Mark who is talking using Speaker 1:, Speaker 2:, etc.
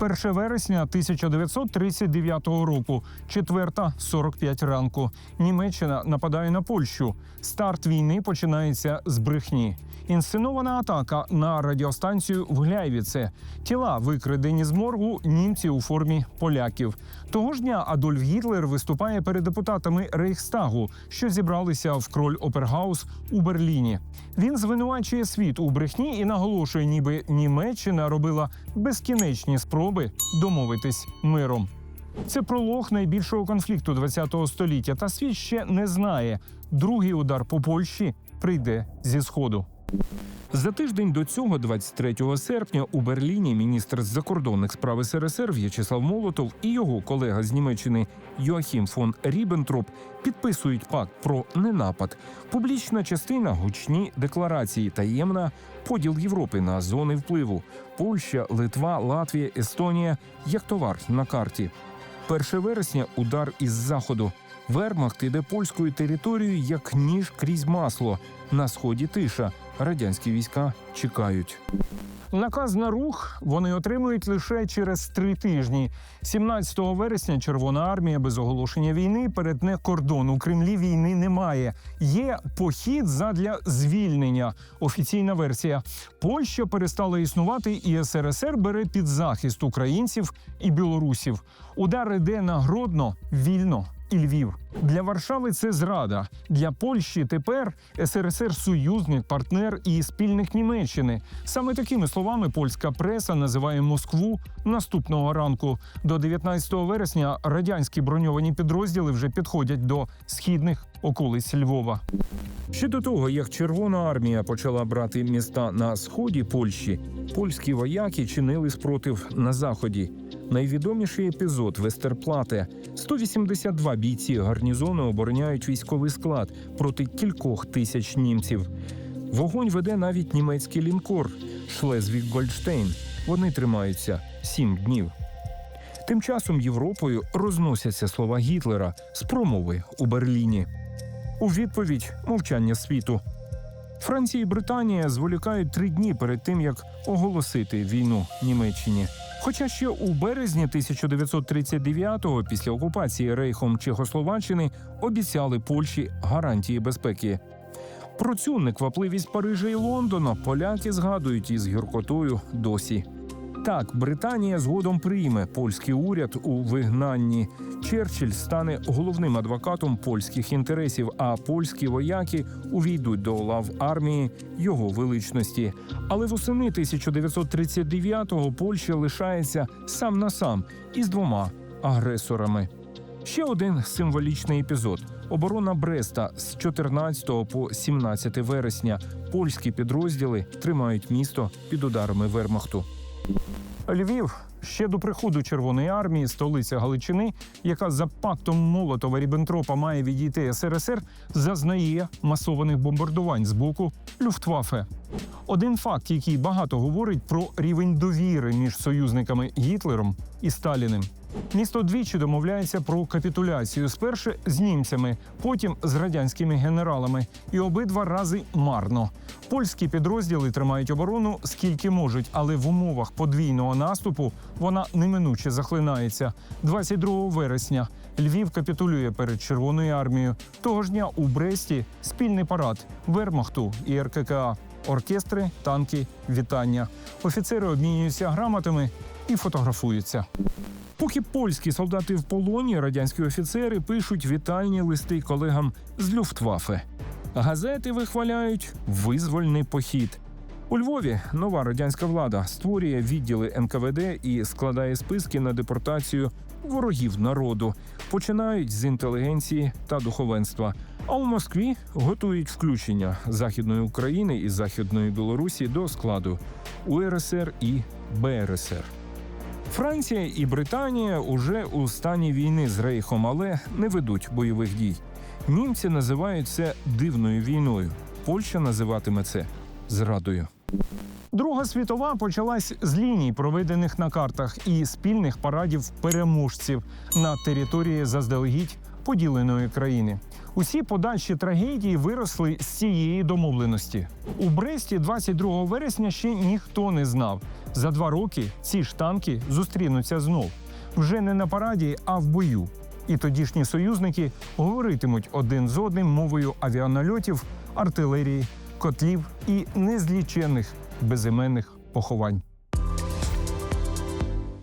Speaker 1: 1 вересня 1939 року, четверта 45 ранку. Німеччина нападає на Польщу. Старт війни починається з брехні. Інсценована атака на радіостанцію в Гляйвіце. Тіла викрадені з моргу німці у формі поляків. Того ж дня Адольф Гітлер виступає перед депутатами Рейхстагу, що зібралися в кроль Опергаус у Берліні. Він звинувачує світ у брехні і наголошує, ніби Німеччина робила безкінечні спроби домовитись миром. Це пролог найбільшого конфлікту ХХ століття. Та світ ще не знає. Другий удар по Польщі прийде зі сходу. За тиждень до цього, 23 серпня, у Берліні міністр з закордонних справ СРСР В'ячеслав Молотов і його колега з Німеччини Йоахім фон Ріббентроп підписують пакт про ненапад. Публічна частина гучні декларації, таємна поділ Європи на зони впливу. Польща, Литва, Латвія, Естонія як товар на карті. 1 вересня удар із заходу. Вермахт іде польською територією як ніж крізь масло. На сході тиша. Радянські війська чекають. Наказ на рух вони отримують лише через три тижні. 17 вересня Червона армія без оголошення війни перетне кордон. У Кремлі війни немає. Є похід задля звільнення. Офіційна версія. Польща перестала існувати, і СРСР бере під захист українців і білорусів. Удар іде на Гродно вільно і Львів. Для Варшави це зрада. Для Польщі тепер СРСР союзник, партнер і спільник Німеччини. Саме такими словами польська преса називає Москву наступного ранку. До 19 вересня радянські броньовані підрозділи вже підходять до східних околиць Львова. Ще до того, як Червона армія почала брати міста на сході Польщі, польські вояки чинили спротив на заході. Найвідоміший епізод Вестерплате. 182 бійці гарнізону обороняють військовий склад проти кількох тисяч німців. Вогонь веде навіть німецький лінкор Шлезвік Гольдштейн. Вони тримаються сім днів. Тим часом Європою розносяться слова Гітлера з промови у Берліні. У відповідь мовчання світу. Франція і Британія зволікають три дні перед тим, як оголосити війну Німеччині. Хоча ще у березні 1939-го, після окупації Рейхом Чехословаччини, обіцяли Польщі гарантії безпеки. Про цю неквапливість Парижа і Лондона поляки згадують із гіркотою досі. Так, Британія згодом прийме польський уряд у вигнанні. Черчилль стане головним адвокатом польських інтересів, а польські вояки увійдуть до лав армії його величності. Але восени 1939-го Польща лишається сам на сам із двома агресорами. Ще один символічний епізод: оборона Бреста з 14 по 17 вересня. Польські підрозділи тримають місто під ударами Вермахту. Львів ще до приходу Червоної армії, столиця Галичини, яка за пактом Молотова Ріббентропа має відійти СРСР, зазнає масованих бомбардувань з боку Люфтваффе. Один факт, який багато говорить про рівень довіри між союзниками Гітлером і Сталіним. Місто двічі домовляється про капітуляцію спершу з німцями, потім з радянськими генералами, і обидва рази марно. Польські підрозділи тримають оборону скільки можуть, але в умовах подвійного наступу вона неминуче захлинається. 22 вересня Львів капітулює перед Червоною армією. Того ж дня у Бресті спільний парад Вермахту і РККА. Оркестри, танки, вітання. Офіцери обмінюються грамотами і фотографуються. Поки польські солдати в полоні, радянські офіцери пишуть вітальні листи колегам з Люфтваффе. Газети вихваляють визвольний похід. У Львові нова радянська влада створює відділи НКВД і складає списки на депортацію ворогів народу. Починають з інтелігенції та духовенства. А у Москві готують включення Західної України і Західної Білорусі до складу УРСР і БРСР. Франція і Британія уже у стані війни з Рейхом, але не ведуть бойових дій. Німці називають це дивною війною. Польща називатиме це зрадою. Друга світова почалась з ліній, проведених на картах, і спільних парадів переможців на території заздалегідь поділеної країни. Усі подальші трагедії виросли з цієї домовленості. У Бресті 22 вересня ще ніхто не знав. За два роки ці ж танки зустрінуться знов вже не на параді, а в бою. І тодішні союзники говоритимуть один з одним мовою авіанальотів, артилерії, котлів і незліченних безіменних поховань.